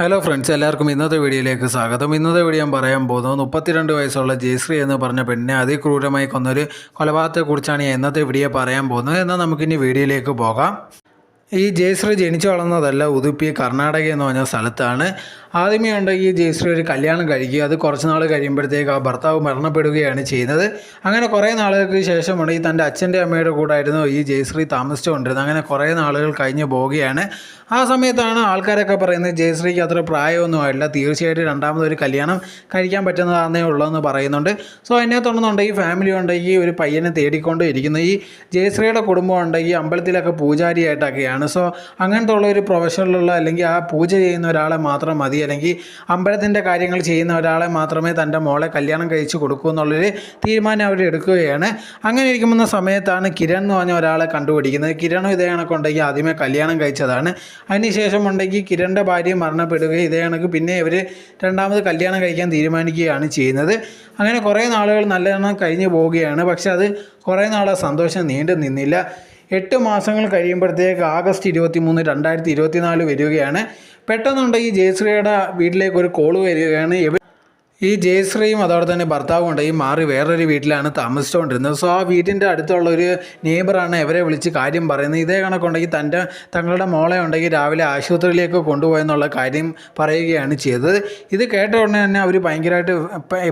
Hello friends എല്ലാവർക്കും ഇന്നത്തെ വീഡിയോയിലേക്ക് സ്വാഗതം. ഇന്നത്തെ വീഡിയോ ഞാൻ പറയാൻ പോകുന്നത് മുപ്പത്തിരണ്ട് വയസ്സുള്ള ജയശ്രീ എന്ന് പറഞ്ഞ പെണ്ണിനെ അതിക്രൂരമായി കൊന്നൊരു കൊലപാതകത്തെക്കുറിച്ചാണ് ഞാൻ ഇന്നത്തെ വീഡിയോ പറയാൻ പോകുന്നത്. എന്നാൽ നമുക്കിനി വീഡിയോയിലേക്ക് പോകാം. ഈ ജയശ്രീ ജനിച്ചു വളർന്നതല്ല ഉതുപ്പി കർണാടക എന്ന് പറഞ്ഞ സ്ഥലത്താണ്. ആദ്യമേ ഈ ജയശ്രീ ഒരു കല്യാണം കഴിക്കുക. അത് കുറച്ച് നാൾ കഴിയുമ്പോഴത്തേക്ക് ആ ഭർത്താവ് മരണപ്പെടുകയാണ് ചെയ്യുന്നത്. അങ്ങനെ കുറേ നാളുകൾക്ക് ശേഷമാണ് ഈ തന്റെ അച്ഛന്റെ അമ്മയുടെ കൂടായിരുന്നു ഈ ജയശ്രീ താമസിച്ചുകൊണ്ടിരുന്നത്. അങ്ങനെ കുറേ നാളുകൾ കഴിഞ്ഞ് പോവുകയാണ്. ആ സമയത്താണ് ആൾക്കാരൊക്കെ പറയുന്നത് ജയശ്രീക്ക് അത്ര പ്രായമൊന്നും ആയില്ല തീർച്ചയായിട്ടും രണ്ടാമതൊരു കല്യാണം കഴിക്കാൻ പറ്റുന്നതാണെന്നേ ഉള്ളതെന്ന് പറയുന്നുണ്ട്. സോ അതിനെ തുടർന്നുണ്ടെങ്കിൽ ഫാമിലി ഉണ്ടെങ്കിൽ ഒരു പയ്യനെ തേടിക്കൊണ്ട് ഇരിക്കുന്നു. ഈ ജയശ്രീയുടെ കുടുംബം ഉണ്ടെങ്കിൽ അമ്പലത്തിലൊക്കെ പൂജാരിയായിട്ടൊക്കെയാണ്. സോ അങ്ങനത്തെ ഉള്ള ഒരു പ്രൊഫഷനിലുള്ള അല്ലെങ്കിൽ ആ പൂജ ചെയ്യുന്ന ഒരാളെ മാത്രം മതി അല്ലെങ്കിൽ അമ്പലത്തിന്റെ കാര്യങ്ങൾ ചെയ്യുന്ന ഒരാളെ മാത്രമേ തന്റെ മോളെ കല്യാണം കഴിച്ച് കൊടുക്കൂ എന്നുള്ളൊരു തീരുമാനം അവർ എടുക്കുകയാണ്. അങ്ങനെ ഇരിക്കുന്ന സമയത്താണ് കിരൺ എന്ന് പറഞ്ഞ ഒരാളെ കണ്ടുപിടിക്കുന്നത്. കിരണും ഇതേ കണക്കുണ്ടെങ്കിൽ ആദ്യമേ കല്യാണം കഴിച്ചതാണ്. അതിനുശേഷം ഉണ്ടെങ്കിൽ കിരണിന്റെ ഭാര്യ മരണപ്പെടുകയും ഇതേ കണക്ക് പിന്നെ ഇവർ രണ്ടാമത് കല്യാണം കഴിക്കാൻ തീരുമാനിക്കുകയാണ് ചെയ്യുന്നത്. അങ്ങനെ കുറേ നാളുകൾ നല്ലവണ്ണം കഴിഞ്ഞു പോവുകയാണ്. പക്ഷെ അത് കുറേ നാളെ സന്തോഷം നീണ്ടു നിന്നില്ല. എട്ട് മാസങ്ങൾ കഴിയുമ്പോഴത്തേക്ക് ആഗസ്റ്റ് ഇരുപത്തി മൂന്ന് രണ്ടായിരത്തി ഇരുപത്തി നാല് വരികയാണ് പെട്ടെന്നുണ്ടെങ്കിൽ ജയശ്രീയുടെ വീട്ടിലേക്ക് ഒരു കോൾ വരികയാണ്. ഇവർ ഈ ജയശ്രീയും അതോടെ തന്നെ ഭർത്താവും ഈ മാറി വേറൊരു വീട്ടിലാണ് താമസിച്ചുകൊണ്ടിരുന്നത്. സോ ആ വീട്ടിന്റെ അടുത്തുള്ള ഒരു നെയ്ബറാണ് ഇവരെ വിളിച്ച് കാര്യം പറയുന്നത്. ഇതേ കണക്കുണ്ടെങ്കിൽ തന്റെ തങ്ങളുടെ മോളെ ഉണ്ടെങ്കിൽ രാവിലെ ആശുപത്രിയിലേക്ക് കൊണ്ടുപോയെന്നുള്ള കാര്യം പറയുകയാണ് ചെയ്തത്. ഇത് കേട്ട ഉടനെ തന്നെ അവർ ഭയങ്കരമായിട്ട്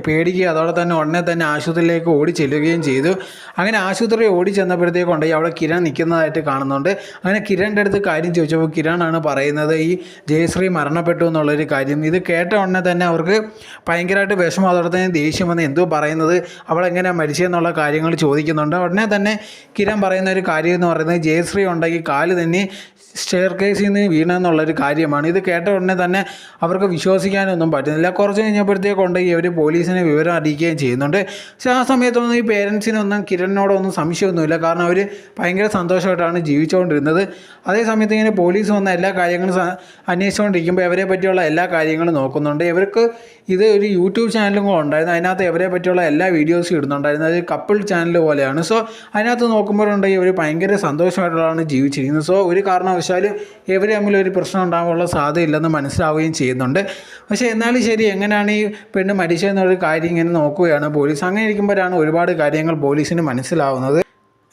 പേടിക്കുകയും അതോടെ തന്നെ ഉടനെ തന്നെ ആശുപത്രിയിലേക്ക് ഓടി ചെല്ലുകയും ചെയ്തു. അങ്ങനെ ആശുപത്രി ഓടി ചെന്നപ്പോഴത്തേക്ക് ഉണ്ടെങ്കിൽ അവിടെ കിരൺ നിൽക്കുന്നതായിട്ട് കാണുന്നുണ്ട്. അങ്ങനെ കിരണിന്റെ അടുത്ത് കാര്യം ചോദിച്ചപ്പോൾ കിരണാണ് പറയുന്നത് ഈ ജയശ്രീ മരണപ്പെട്ടു എന്നുള്ളൊരു കാര്യം. ഇത് കേട്ട ഉടനെ തന്നെ അവർക്ക് ഭയങ്കരമായിട്ട് വിഷമം. അതോടെ തന്നെ ദേഷ്യം വന്ന് എന്തോ പറയുന്നത് അവൾ എങ്ങനെയാണ് മരിച്ചതെന്നുള്ള കാര്യങ്ങൾ ചോദിക്കുന്നുണ്ട്. ഉടനെ തന്നെ കിരൺ പറയുന്ന ഒരു കാര്യം എന്ന് പറയുന്നത് ജയശ്രീ ഉണ്ടെങ്കിൽ കാൽ തന്നെ സ്റ്റെയർ കേസിൽ നിന്ന് വീണെന്നുള്ളൊരു കാര്യമാണ്. ഇത് കേട്ട ഉടനെ തന്നെ അവർക്ക് വിശ്വസിക്കാനൊന്നും പറ്റുന്നില്ല. കുറച്ച് കഴിഞ്ഞപ്പോഴത്തേക്ക് ഉണ്ടെങ്കിൽ അവർ പോലീസിനെ വിവരം അറിയിക്കുകയും ചെയ്യുന്നുണ്ട്. പക്ഷേ ആ സമയത്തൊന്നും ഈ പേരൻസിനൊന്നും കിരണിനോടൊന്നും സംശയമൊന്നുമില്ല. കാരണം അവർ ഭയങ്കര സന്തോഷമായിട്ടാണ് ജീവിച്ചുകൊണ്ടിരുന്നത്. അതേ സമയത്ത് ഇങ്ങനെ പോലീസ് വന്ന എല്ലാ കാര്യങ്ങളും അന്വേഷിച്ചുകൊണ്ടിരിക്കുമ്പോൾ അവരെ പറ്റിയുള്ള എല്ലാ കാര്യങ്ങളും നോക്കുന്നുണ്ട്. ഇവർക്ക് ഇത് ഒരു യൂട്യൂബ് ചാനലും കൂടെ ഉണ്ടായിരുന്നു. അതിനകത്ത് ഇവരെ പറ്റിയുള്ള എല്ലാ വീഡിയോസും ഇടുന്നുണ്ടായിരുന്നു. അത് കപ്പിൾ ചാനൽ പോലെയാണ്. സോ അതിനകത്ത് നോക്കുമ്പോഴുണ്ടെങ്കിൽ ഇവർ ഭയങ്കര സന്തോഷമായിട്ടുള്ളതാണ് ജീവിച്ചിരിക്കുന്നത്. സോ ഒരു കാരണവശാലും ഇവർ തമ്മിൽ ഒരു പ്രശ്നം ഉണ്ടാകാനുള്ള സാധ്യതയില്ലെന്ന് മനസ്സിലാവുകയും ചെയ്യുന്നുണ്ട്. പക്ഷേ എന്നാലും ശരി എങ്ങനെയാണ് ഈ പെണ്ണ് മരിച്ചതെന്നൊരു കാര്യം ഇങ്ങനെ നോക്കുകയാണ് പോലീസ്. അങ്ങനെ ഇരിക്കുമ്പോഴാണ് ഒരുപാട് കാര്യങ്ങൾ പോലീസിന് മനസ്സിലാവുന്നത്.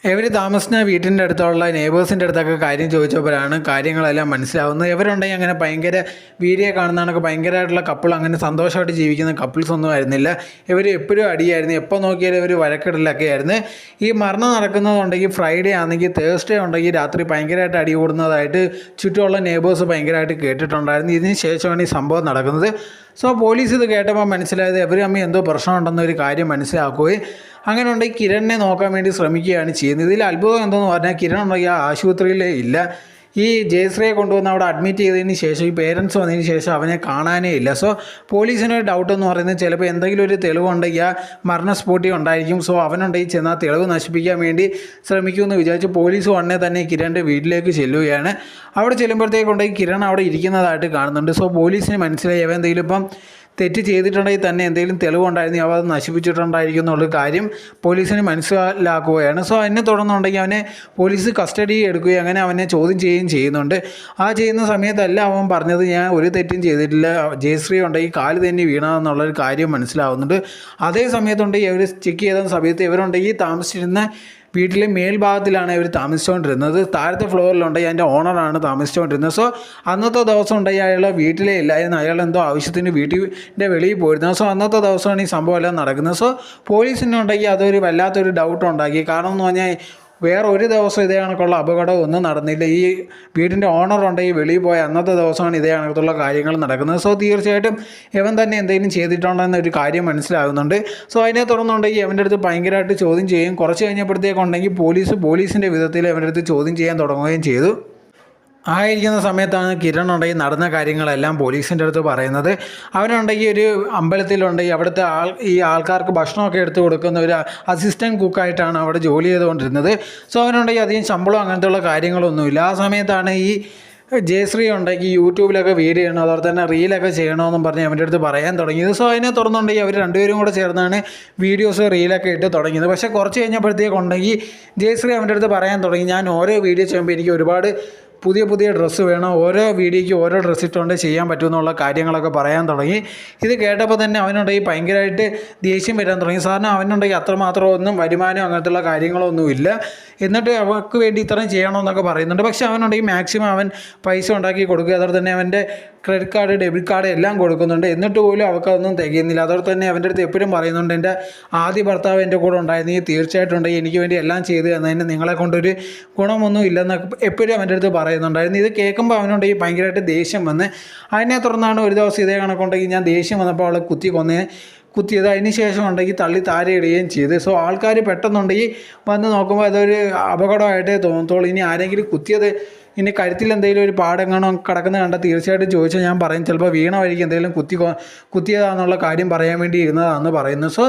ഇവർ താമസിക്കുന്ന വീട്ടിന്റെ അടുത്തുള്ള നെയ്ബേഴ്സിന്റെ അടുത്തൊക്കെ കാര്യം ചോദിച്ചപ്പോഴാണ് കാര്യങ്ങളെല്ലാം മനസ്സിലാവുന്നത്. ഇവരുണ്ടെങ്കിൽ അങ്ങനെ ഭയങ്കര വീഡിയോ കാണുന്നതാണൊക്കെ ഭയങ്കരമായിട്ടുള്ള കപ്പിൾ അങ്ങനെ സന്തോഷമായിട്ട് ജീവിക്കുന്ന കപ്പിൾസ് ഒന്നും ആയിരുന്നില്ല. ഇവർ എപ്പോഴും അടിയായിരുന്നു. എപ്പോൾ നോക്കിയാലും ഇവർ വഴക്കിടലൊക്കെ ആയിരുന്നു. ഈ മരണം നടക്കുന്നതുണ്ടെങ്കിൽ ഫ്രൈഡേ ആണെങ്കിൽ തേഴ്സ്ഡേ ഉണ്ടെങ്കിൽ രാത്രി ഭയങ്കരമായിട്ട് അടി കൂടുന്നതായിട്ട് ചുറ്റുമുള്ള നെയ്ബേഴ്സ് ഭയങ്കരമായിട്ട് കേട്ടിട്ടുണ്ടായിരുന്നു. ഇതിന് ശേഷമാണ് ഈ സംഭവം നടക്കുന്നത്. സോ പോലീസ് ഇത് കേട്ടപ്പോൾ മനസ്സിലായത് ഇവർ അമ്മ എന്തോ പ്രശ്നമുണ്ടെന്നൊരു കാര്യം മനസ്സിലാക്കുകയും അങ്ങനെ ഉണ്ടെങ്കിൽ കിരണിനെ നോക്കാൻ വേണ്ടി ശ്രമിക്കുകയാണ് ചെയ്യുന്നത്. ഇതിൽ അത്ഭുതം എന്തെന്ന് പറഞ്ഞാൽ കിരൺ ഉണ്ടെങ്കിൽ ആ ആശുപത്രിയിലേ ഇല്ല. ഈ ജയശ്രീയെ കൊണ്ടുവന്ന് അവിടെ അഡ്മിറ്റ് ചെയ്തതിന് ശേഷം ഈ പേരൻസ് വന്നതിന് ശേഷം അവനെ കാണാനേ ഇല്ല. സോ പോലീസിനൊരു ഡൗട്ട് എന്ന് പറയുന്നത് ചിലപ്പോൾ എന്തെങ്കിലും ഒരു തെളിവുണ്ടെങ്കിൽ ആ മരണ സ്പോട്ടി ഉണ്ടായിരിക്കും. സോ അവനുണ്ടെങ്കിൽ ചെന്ന് ആ തെളിവ് നശിപ്പിക്കാൻ വേണ്ടി ശ്രമിക്കുമെന്ന് വിചാരിച്ച് പോലീസ് ഉടനെ തന്നെ കിരണിന്റെ വീട്ടിലേക്ക് ചെല്ലുകയാണ്. അവിടെ ചെല്ലുമ്പോഴത്തേക്കുണ്ടെങ്കിൽ കിരൺ അവിടെ ഇരിക്കുന്നതായിട്ട് കാണുന്നുണ്ട്. സോ പോലീസിന് മനസ്സിലായി. അവൻ എന്തെങ്കിലും ഇപ്പം തെറ്റ് ചെയ്തിട്ടുണ്ടെങ്കിൽ തന്നെ എന്തെങ്കിലും തെളിവുണ്ടായിരുന്നു അവ അത് നശിപ്പിച്ചിട്ടുണ്ടായിരിക്കും എന്നുള്ള കാര്യം പോലീസിന് മനസ്സിലാക്കുകയാണ്. സോ അതിനെ തുടർന്നുണ്ടെങ്കിൽ അവനെ പോലീസ് കസ്റ്റഡി എടുക്കുകയും അങ്ങനെ അവനെ ചോദ്യം ചെയ്യുകയും ചെയ്യുന്നുണ്ട്. ആ ചെയ്യുന്ന സമയത്തല്ല അവൻ പറഞ്ഞത് ഞാൻ ഒരു തെറ്റും ചെയ്തിട്ടില്ല. ജയശ്രീ ഉണ്ടെങ്കിൽ കാൽ തന്നെ വീണതെന്നുള്ളൊരു കാര്യം മനസ്സിലാവുന്നുണ്ട്. അതേ സമയത്തുണ്ടെങ്കിൽ ഇവർ ചെക്ക് ചെയ്ത സമയത്ത് ഇവരുണ്ടെങ്കിൽ താമസിച്ചിരുന്ന വീട്ടിലെ മേൽഭാഗത്തിലാണ് ഇവർ താമസിച്ചുകൊണ്ടിരുന്നത് താഴത്തെ ഫ്ലോറിലുണ്ടെങ്കിൽ അതിന്റെ ഓണറാണ് താമസിച്ചുകൊണ്ടിരുന്നത് സോ അന്നത്തെ ദിവസം ഉണ്ടെങ്കിൽ അയാൾ വീട്ടിലേ ഇല്ലായിരുന്നു അയാൾ എന്തോ ആവശ്യത്തിന് വീട്ടിന്റെ വെളിയിൽ പോയിരുന്നു. സോ അന്നത്തെ ദിവസമാണ് ഈ സംഭവം എല്ലാം നടക്കുന്നത്. സോ പോലീസിനുണ്ടെങ്കിൽ അതൊരു വല്ലാത്തൊരു ഡൗട്ട് ഉണ്ടാക്കി. കാരണം എന്ന് പറഞ്ഞാൽ വേറെ ഒരു ദിവസം ഇതേ കണക്കുള്ള അപകടം ഒന്നും നടന്നില്ല. ഈ വീടിന്റെ ഓണർ ഉണ്ടെങ്കിൽ വെളിയിൽ പോയ അന്നത്തെ ദിവസമാണ് ഇതേ കണക്കുള്ള കാര്യങ്ങൾ നടക്കുന്നത്. സോ തീർച്ചയായിട്ടും ഇവൻ തന്നെ എന്തെങ്കിലും ചെയ്തിട്ടുണ്ടെന്ന് ഒരു കാര്യം മനസ്സിലാകുന്നുണ്ട്. സോ അതിനെ തുടർന്നുണ്ടെങ്കിൽ അവന്റെ അടുത്ത് ഭയങ്കരമായിട്ട് ചോദ്യം ചെയ്യും കുറച്ച് കഴിഞ്ഞപ്പോഴത്തേക്കുണ്ടെങ്കിൽ പോലീസ് പോലീസിന്റെ വിധത്തിൽ അവന്റെ അടുത്ത് ചോദ്യം ചെയ്യാൻ തുടങ്ങുകയും ചെയ്തു. ആയിരിക്കുന്ന സമയത്താണ് കിരൺ ഉണ്ടെങ്കിൽ നടന്ന കാര്യങ്ങളെല്ലാം പോലീസിന്റെ അടുത്ത് പറയുന്നത്. അവനുണ്ടെങ്കിൽ ഒരു അമ്പലത്തിലുണ്ടെങ്കിൽ അവിടുത്തെ ആൾ ഈ ആൾക്കാർക്ക് ഭക്ഷണമൊക്കെ എടുത്ത് കൊടുക്കുന്ന ഒരു അസിസ്റ്റന്റ് കുക്കായിട്ടാണ് അവിടെ ജോലി ചെയ്തുകൊണ്ടിരുന്നത്. സോ അവനുണ്ടെങ്കിൽ അധികം ശമ്പളം അങ്ങനത്തെയുള്ള കാര്യങ്ങളൊന്നുമില്ല. ആ സമയത്താണ് ഈ ജയശ്രീ ഉണ്ടെങ്കിൽ യൂട്യൂബിലൊക്കെ വീഡിയോ ചെയ്യണം അതുപോലെ തന്നെ റീലൊക്കെ ചെയ്യണമെന്നും പറഞ്ഞ് അവന്റെ അടുത്ത് പറയാൻ തുടങ്ങിയത്. സോ അതിനെ തുറന്നുണ്ടെങ്കിൽ അവർ രണ്ടുപേരും കൂടെ ചേർന്നാണ് വീഡിയോസ് റീലൊക്കെ ഇട്ട് തുടങ്ങിയത്. പക്ഷേ കുറച്ച് കഴിഞ്ഞപ്പോഴത്തേക്കുണ്ടെങ്കിൽ ജയശ്രീ അവന്റെ അടുത്ത് പറയാൻ തുടങ്ങി. ഞാൻ ഓരോ വീഡിയോ ചെയ്യുമ്പോൾ എനിക്ക് ഒരുപാട് പുതിയ പുതിയ ഡ്രസ്സ് വേണം. ഓരോ വീഡിയോയ്ക്ക് ഓരോ ഡ്രസ്സ് ഇട്ടുകൊണ്ട് ചെയ്യാൻ പറ്റുമെന്നുള്ള കാര്യങ്ങളൊക്കെ പറയാൻ തുടങ്ങി. ഇത് കേട്ടപ്പോൾ തന്നെ അവനുണ്ടെങ്കിൽ ഭയങ്കരമായിട്ട് ദേഷ്യം വരാൻ തുടങ്ങി. സാറിന് അവനുണ്ടെങ്കിൽ അത്രമാത്രം ഒന്നും വരുമാനം അങ്ങനത്തുള്ള കാര്യങ്ങളൊന്നുമില്ല എന്നിട്ട് അവർക്ക് വേണ്ടി ഇത്രയും ചെയ്യണമെന്നൊക്കെ പറയുന്നുണ്ട്. പക്ഷേ അവനുണ്ടെങ്കിൽ മാക്സിമം അവൻ പൈസ ഉണ്ടാക്കി കൊടുക്കുക. അതോടെ തന്നെ അവന്റെ ക്രെഡിറ്റ് കാർഡ് ഡെബിറ്റ് കാർഡ് എല്ലാം കൊടുക്കുന്നുണ്ട്. എന്നിട്ട് പോലും അവർക്കതൊന്നും തികയുന്നില്ല. അതോടെ തന്നെ അവന്റെ അടുത്ത് എപ്പോഴും പറയുന്നുണ്ട് എന്റെ ആദ്യ ഭർത്താവ് എന്റെ കൂടെ ഉണ്ടായിരുന്നെങ്കിൽ തീർച്ചയായിട്ടും ഉണ്ടെങ്കിൽ എനിക്ക് വേണ്ടി എല്ലാം ചെയ്തു തന്നതിന് നിങ്ങളെ കൊണ്ടൊരു ഗുണമൊന്നും ഇല്ലെന്നൊക്കെ എപ്പോഴും അവന്റെ അടുത്ത് പറയുന്നുണ്ടായിരുന്നു. ഇത് കേൾക്കുമ്പോൾ അവനുണ്ടെങ്കിൽ ഭയങ്കരമായിട്ട് ദേഷ്യം വന്ന് അതിനെ തുടർന്നാണ് ഒരു ദിവസം ഇതേ കണക്കുണ്ടെങ്കിൽ ഞാൻ ദേഷ്യം വന്നപ്പോൾ അവളെ കുത്തി കൊന്നേ കുത്തിയത് അതിന് ശേഷം ഉണ്ടെങ്കിൽ തള്ളി താരയിടുകയും ചെയ്ത്. സോ ആൾക്കാർ പെട്ടെന്നുണ്ടെങ്കിൽ വന്ന് നോക്കുമ്പോൾ അതൊരു അപകടമായിട്ടേ തോന്നത്തുള്ളൂ. ഇനി ആരെങ്കിലും കുത്തിയത് ഇനി കരുത്തിൽ എന്തെങ്കിലും ഒരു പാടെങ്ങാണോ കിടക്കുന്ന കണ്ടാൽ തീർച്ചയായിട്ടും ചോദിച്ചാൽ ഞാൻ പറയും. ചിലപ്പോൾ വീണ വഴിക്ക് എന്തെങ്കിലും കുത്തി കുത്തിയതാണെന്നുള്ള കാര്യം പറയാൻ വേണ്ടി ഇരുന്നതാണെന്ന് പറയുന്നു. സോ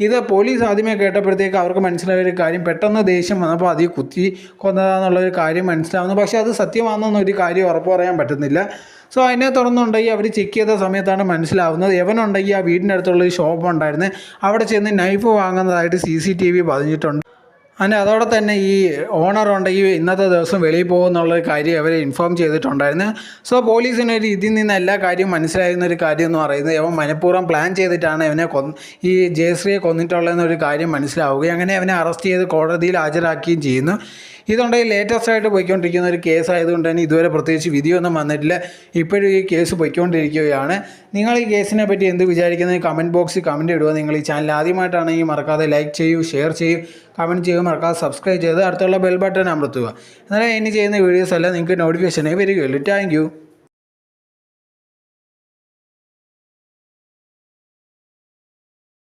ഇത് പോലീസ് ആദ്യമേ കേട്ടപ്പോഴത്തേക്ക് അവർക്ക് മനസ്സിലായ ഒരു കാര്യം പെട്ടെന്ന് ദേഷ്യം വന്നപ്പോൾ അതിൽ കുത്തി കൊന്നതാണെന്നുള്ളൊരു കാര്യം മനസ്സിലാവുന്നു. പക്ഷേ അത് സത്യമാണെന്നൊരു കാര്യം ഉറപ്പ് പറയാൻ പറ്റുന്നില്ല. സോ അതിനെ തുറന്നുണ്ടെങ്കിൽ അവർ ചെക്ക് ചെയ്ത സമയത്താണ് മനസ്സിലാവുന്നത്. എവനുണ്ടെങ്കിൽ ആ വീടിന്റെ അടുത്തുള്ള ഒരു ഷോപ്പ് ഉണ്ടായിരുന്നു? അവിടെ ചെന്ന് നൈഫ് വാങ്ങുന്നതായിട്ട് സി സി ടി വി പതിഞ്ഞിട്ടുണ്ട്. അങ്ങനെ അതോടെ തന്നെ ഈ ഓണർ ഉണ്ടെങ്കിൽ ഇന്നത്തെ ദിവസം വെളിയിൽ പോകുമെന്നുള്ള കാര്യം അവരെ ഇൻഫോം ചെയ്തിട്ടുണ്ടായിരുന്നു. സോ പോലീസിന് ഒരു ഇതിൽ നിന്ന് എല്ലാ കാര്യവും മനസ്സിലായിരുന്ന ഒരു കാര്യം എന്ന് പറയുന്നത് അവൻ മനഃപൂർവം പ്ലാൻ ചെയ്തിട്ടാണ് ഇവനെ കൊന്ന് ഈ ജയശ്രീയെ കൊന്നിട്ടുള്ളതെന്നൊരു കാര്യം മനസ്സിലാവുകയും അങ്ങനെ അവനെ അറസ്റ്റ് ചെയ്ത് കോടതിയിൽ ഹാജരാക്കുകയും ചെയ്യുന്നു. ഇതുണ്ടെങ്കിൽ ലേറ്റസ്റ്റ് ആയിട്ട് പോയിക്കൊണ്ടിരിക്കുന്ന ഒരു കേസ് ആയതുകൊണ്ട് തന്നെ ഇതുവരെ പ്രത്യേകിച്ച് വിധിയൊന്നും വന്നിട്ടില്ല. ഇപ്പോഴും ഈ കേസ് പോയിക്കൊണ്ടിരിക്കുകയാണ്. നിങ്ങൾ ഈ കേസിനെ പറ്റി എന്ത് വിചാരിക്കുന്നത് കമന്റ് ബോക്സിൽ കമന്റ് ഇടുക. നിങ്ങൾ ഈ ചാനൽ ആദ്യമായിട്ടാണെങ്കിൽ മറക്കാതെ ലൈക്ക് ചെയ്യൂ ഷെയർ ചെയ്യൂ കമന്റ് ചെയ്യൂ മറക്കാതെ സബ്സ്ക്രൈബ് ചെയ്ത് അടുത്തുള്ള ബെൽ ബട്ടൺ അമർത്തുക. എന്നാലും ഇനി ചെയ്യുന്ന വീഡിയോസ് എല്ലാം നിങ്ങൾക്ക് നോട്ടിഫിക്കേഷനായി വരികയുള്ളൂ. താങ്ക്